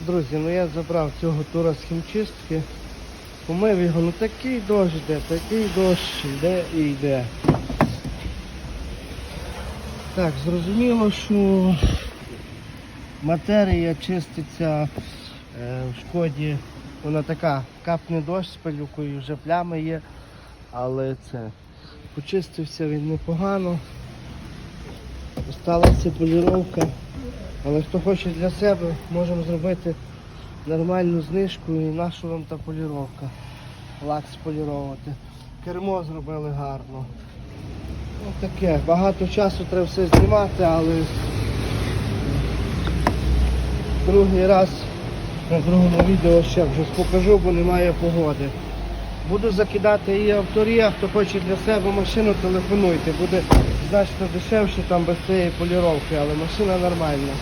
Друзі, ну я забрав цього тура з хімчистки. Помив його, ну такий дощ йде, такий дощ йде і йде. Так, зрозуміло, що матерія чиститься е, в шкоді. Вона така, капне дощ з пилюкою, вже плями є, але це почистився він непогано. Осталася поліровка. Але хто хоче для себе, можемо зробити нормальну знижку і нашу вам та поліровка. Лак споліровувати. Кермо зробили гарно. Ну таке, багато часу треба все знімати, але другий раз на другому відео ще вже покажу, бо немає погоди. Буду закидати і авторія, хто хоче для себе машину, телефонуйте. Буде значно дешевше там без цієї поліровки, але машина нормальна.